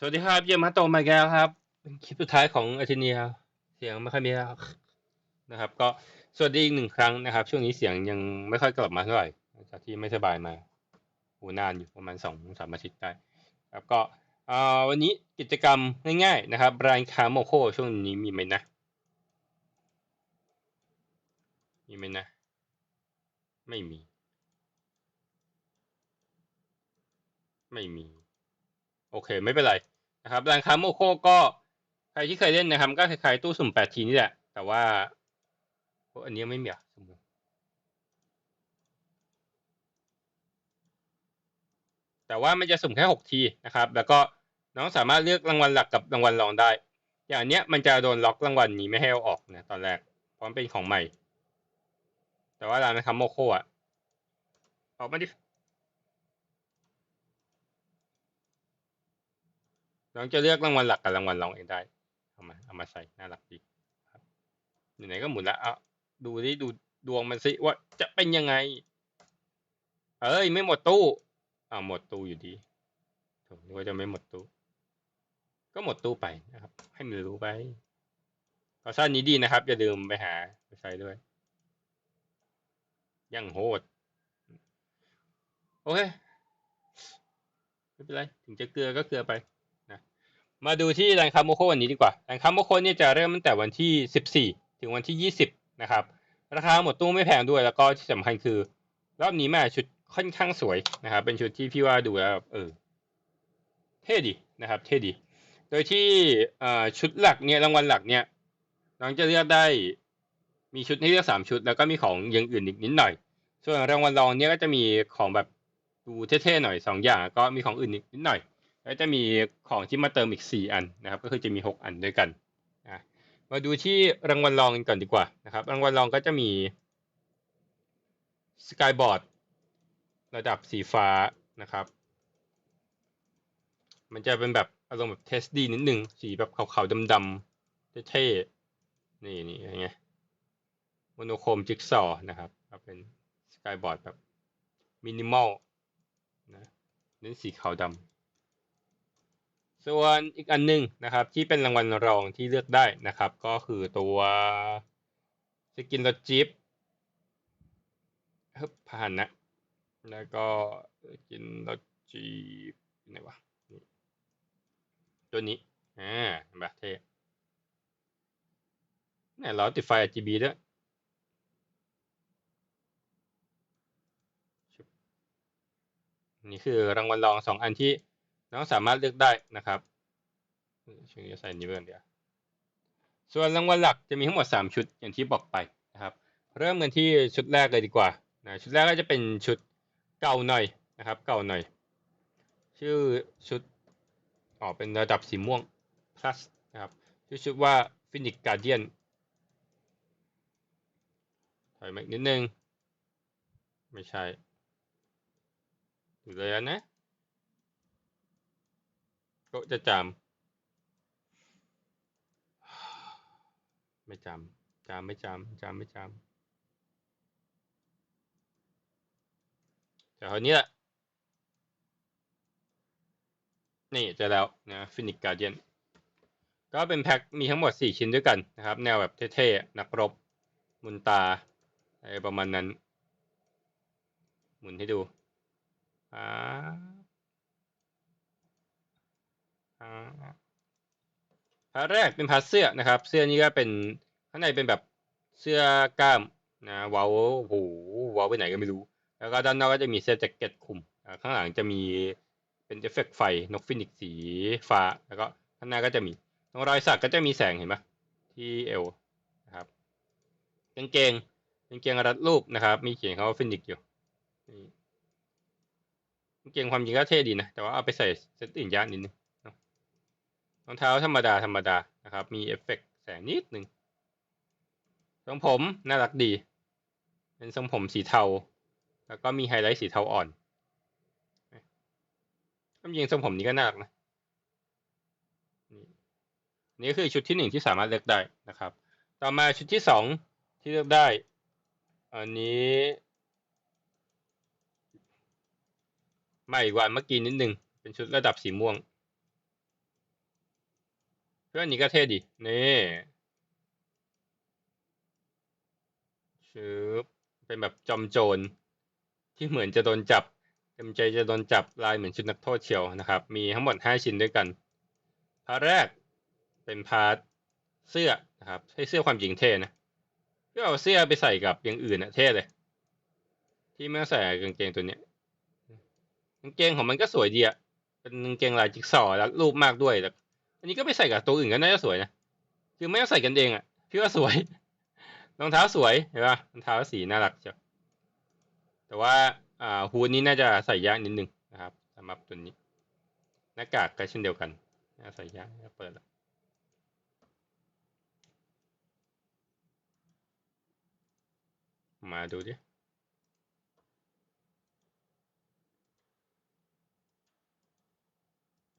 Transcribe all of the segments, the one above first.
สวัสดีครับ เยี่ยมมาโตมาแก้วครับคลิปสุดท้ายของอาทิตย์นี้ครับเสียงไม่ค่อยมีแล้วนะครับ ก็สวัสดีอีกหนึ่งครั้งนะครับ ช่วงนี้เสียงยังไม่ค่อยกลับมาเท่าไหร่จากที่ไม่สบายมาหูนานอยู่ประมาณสองสามอาทิตย์ได้ครับก็อ่อวันนี้กิจกรรมง่ายๆนะครับรายคาโมโคช่วงนี้มีไหมนะ มีไหมนะ ไม่มี ไม่มี โอเค ไม่เป็นไร นะครับร้านค้าโมโคก็ใครที่เคยเล่นนะครับ ก็คล้ายๆตู้สุ่มแปดทีนี่แหละ แต่ว่าอันนี้ไม่มีอะสุ่มแต่ว่ามันจะสุ่มแค่หกทีนะครับ แล้วก็น้องสามารถเลือกรางวัลหลักกับรางวัลรองได้ อย่างเนี้ยมันจะโดนล็อกรางวัลนี้ไม่ให้เอาออกนะตอนแรกเพราะมันเป็นของใหม่ แต่ว่าร้านนะครับโมโคอะออกมาดิ น้องจะเลือกรางวัลหลักกับรางวัลรองเองได้เอามาเอามาใส่น่ารักดีครับไหนๆก็หมุนล้วเอาดูดิดูดวงมันสิว่าจะเป็นยังไง เอ้ยไม่หมดตู้อ่าหมดตู้อยู่ดีถนึกว่าจะไม่หมดตู้ ก็หมดตู้ไปนะครับ ให้มันรู้ไปขอสั้นนี้ดีนะครับ อย่าลืมไปหาไปใช้ด้วยยังโหด โอเค ไม่เป็นไร ถึงจะเกลือก็เกลือไป มาดูที่แร้านค้าโมโควันนี้ดีกว่าแร้านค้าโมโคเนี่ยจะเริ่มตั้งแต่วันที่ 14 ถึงวันที่ 20 นะครับ ราคาหมดตู้ไม่แพงด้วยแล้วก็ที่สำคัญคือ รอบนี้ม่ชุดค่อนข้างสวยนะครับ เป็นชุดที่พี่ว่าดูแล้วเออเท่ดีนะครับเท่ดี โดยที่ชุดหลักเนี่ยรางวัลหลักเนี่ยน้องจะเลือกได้มีชุดให้เลือกสามชุด แล้วก็มีของอย่างอื่นอีกนิดหน่อย ส่วนรางวัลรองเนี่ยก็จะมีของแบบดูเท่ๆหน่อยสองอย่าง ก็มีของอื่นอีกนิดหน่อย แล้วจะมีของที่มาเติมอีก 4 อันนะครับ ก็คือจะมี 6 อันด้วยกันนะมาดูที่รางวัลรองกันก่อนดีกว่านะครับ รางวัลรองก็จะมีสกายบอร์ดระดับสีฟ้านะครับ มันจะเป็นแบบอารมณ์แบบเทสดีนิดนึง สีแบบขาวๆดำๆเท่ๆนี่นี่ไงโมโนโครมจิ๊กซอนะครับเป็นสกายบอร์ดแบบมินิมอลนะเน้นสีขาวดำ ส่วนอีกอันหนึ่งนะครับที่เป็นรางวัลรองที่เลือกได้นะครับ ก็คือตัวสกินรถจิ๊บฮึบผ่านนะ แล้วก็สกินรถจี๊บไหนวะนี่ตัวนี้อ่าแบบเท่เนี่ยเราติดไฟ RGB ด้วยนี่คือรางวัลรองสองอันที่ น้องสามารถเลือกได้นะครับช่วงนี้ใส่นี้เพิ่มเดียวส่วนรางวัลหลักจะมีทั้งหมด 3 ชุดอย่างที่บอกไปนะครับ เริ่มกันที่ชุดแรกเลยดีกว่านะชุดแรกก็จะเป็นชุดเก่าหน่อยนะครับ เก่าหน่อย ชื่อชุดออกเป็นระดับสีม่วง plus นะครับชื่อชุดว่า Phoenix Guardian ถอยมาอีกนิดนึง ไม่ใช่อยู่เลยนะ ก็จะจำไม่จำจำไม่จำจำไม่จำแต่คราวนี้แหละนี่เจอแล้วนะฟินิกการเดียนก็เป็นแพ็คมีทั้งหมด 4 ชิ้นด้วยกันนะครับ แนวแบบเท่ๆ นักรบ มุนตาอะไรประมาณนั้น หมุนให้ดูอ่า พาร์ทแรกเป็นพาร์ทเสื้อนะครับ เสื้อนี้ก็เป็นข้างในเป็นแบบเสื้อกล้ามนะเว้าโหเว้าไปไหนก็ไม่รู้ แล้วก็ด้านนอกก็จะมีเสื้อแจ็คเก็ตคลุม ข้างหลังจะมีเป็นเอฟเฟกต์ไฟนกฟินิกสีฟ้า แล้วก็ข้างหน้าก็จะมีตรงรอยสักก็จะมีแสงเห็นไหมที่เอวนะครับกางเกงกางเกงรัดรูปนะครับ มีเขียนคำว่าฟินิกอยู่กางเกงความจริงก็เท่ดีนะ แต่ว่าเอาไปใส่เซตอื่นยากนิดนึง รองเท้าธรรมดาธรรมดานะครับ มีเอฟเฟกแสงนิดหนึ่งทรงผมน่ารักดี เป็นทรงผมสีเทา แล้วก็มีไฮไลท์สีเทาอ่อนความจริงทรงผมนี้ก็น่ารักนะนี่คือชุดที่หนึ่งที่สามารถเลือกได้นะครับ ต่อมาชุดที่สองที่เลือกได้ อันนี้ใหม่กว่าเมื่อกี้นิดนึง เป็นชุดระดับสีม่วง เพื่อนนี้ก็เท่ดีนี่ชืบเป็นแบบจอมโจรที่เหมือนจะโดนจับเต็มใจจะโดนจับลายเหมือนชุดนักโทษเชียวนะครับ มีทั้งหมดห้าชิ้นด้วยกันพาร์ทแรกเป็นพาร์ทเสื้อนะครับใช้เสื้อความจริงเท่นะก็เอาเสื้อไปใส่กับอย่างอื่นอะเท่เลย ที่ไม่งใส่กางเกงตัวเนี้ยกางเกงของมันก็สวยดีอะเป็นกางเกงลายจิ๊กซอว์แล้วรูปมากด้วยแต่ อันนี้ก็ไปใส่กับตัวอื่นก็น่าจะสวยนะคือไม่ต้องใส่กันเองอะพี่ว่าสวยรองเท้าสวยเห็นปะรองเท้าสีน่ารักเชียวแต่ว่าอ่าฮูดนี้น่าจะใส่ยากนิดนึงนะครับสำหรับตัวนี้หน้ากากก็เช่นเดียวกันน่าใส่ยากเปิดแล้วมาดูดิ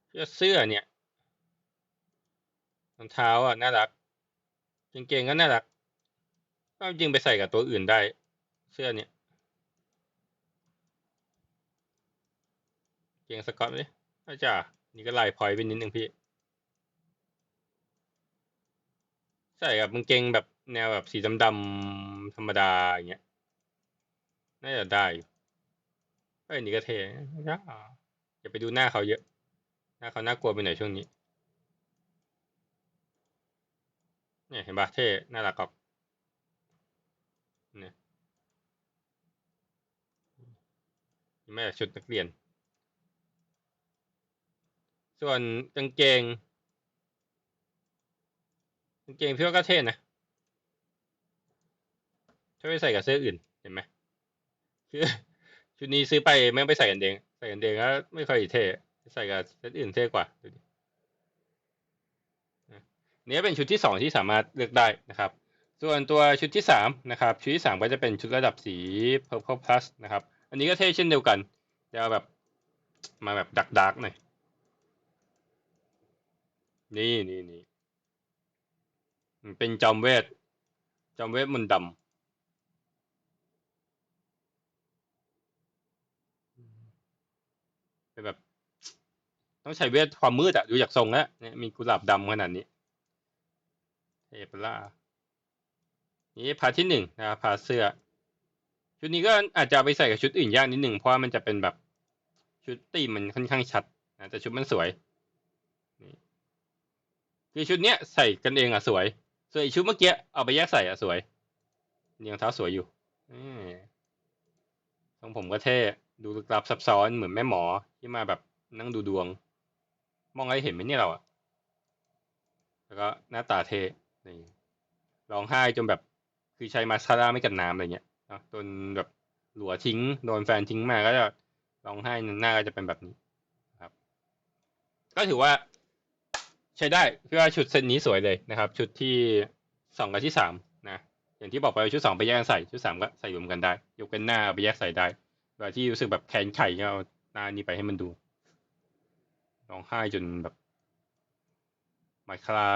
เสื้อเสื้อเนี่ย รองเท้าอะน่ารักกางเกงก็น่ารักก็จริงไปใส่กับตัวอื่นได้ เสื้อเนี่ยเกงสกอตเลยอาจ้านี่ก็ลายพลอยไปนิดนึงพี่ ใส่กับกางเกงแบบแนวแบบสีดำๆธรรมดาอย่างเงี้ยน่าจะได้อยู่เอ้นี่ก็เท่อย่าไปดูหน้าเขาเยอะ หน้าเขาน่ากลัวไปหน่อยช่วงนี้ เนี่ยเห็นปะเท่น่ารักกอกเนี่ยแม่ชุดนักเรียน ส่วนกางเกงกางเกงพี่ว่าก็เท่นะถ้าไปใส่กับเสื้ออื่นเห็นไหมคือชุดนี้ซื้อไปไม่ไปใส่กันเอง ใส่กันเองก็ไม่ค่อยเท่ใส่กับเซตอื่นเท่กว่าดูดิ นี่เป็นชุดที่สองที่สามารถเลือกได้นะครับ ส่วนตัวชุดที่สามนะครับชุดที่สามก็จะเป็นชุดระดับสี purple plus นะครับ อันนี้ก็เท่เช่นเดียวกันจะแบบมาแบบดักดักหน่อยนี่นี่นี่เป็นจอมเวทจอมเวทมันดำเป็นแบบ ต้องใช้เวทความมืดอะดูจากทรงแล้วเนี่ยมีกุหลาบดำขนาดนี้ เทปล่านี่พาที่หนึ่งนะครับพาเสื้อ ชุดนี้ก็อาจจะเอาไปใส่กับชุดอื่นยากนิดหนึ่งเพราะว่ามันจะเป็นแบบชุดตีมันค่อนข้างชัดนะแต่ชุดมันสวยนี่คือชุดเนี้ยใส่กันเองอะสวย ส่วนอีกชุดเมื่อกี้เอาไปแยกใส่อะสวยนี่รองเท้าสวยอยู่ทรงผมก็เท่ ดูลึกลับซับซ้อนเหมือนแม่หมอที่มาแบบนั่งดูดวง มองอะไรเห็นไหมเนี่ยเราอะแล้วก็หน้าตาเท่ นี่ร้องไห้จนแบบ คือใช้มาสคาร่าไม่กันน้ำอะไรเงี้ยนะจนแบบหลัวทิ้งโดนแฟนทิ้งมาก็จะร้องไห้หน้าก็จะเป็นแบบนี้ครับ ก็ถือว่า ใช้ได้พี่ว่าชุดเซตนี้สวยเลยนะครับ ชุดที่สองกับที่สามนะอย่างที่บอกไปชุดสองไปแยกใส่ชุดสามก็ใส่รวมกันได้ ยกเป็นหน้าเอาไปแยกใส่ได้เวลาที่รู้สึกแบบแขนไข่ก็เอาหน้านี้ไปให้มันดูร้องไห้จนแบบมาคลา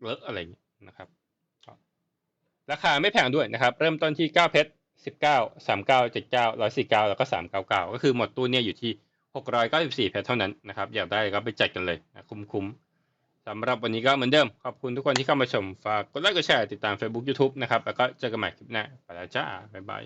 เลอะอะไรอย่างนี้นะครับราคาไม่แพงด้วยนะครับ เริ่มต้นที่9เพชร19 39 79 149 แล้วก็ 399 ก็คือหมดตู้เนี่ยอยู่ที่ 694เพชรเท่านั้นนะครับ อยากได้ก็ไปจัดกันเลยนะคุ้มๆสำหรับวันนี้ก็เหมือนเดิม ขอบคุณทุกคนที่เข้ามาชม ฝากกดไลค์กดแชร์ติดตาม Facebook YouTube นะครับ แล้วก็เจอกันใหม่คลิปหน้าไปแล้วจ้า บ๊ายบาย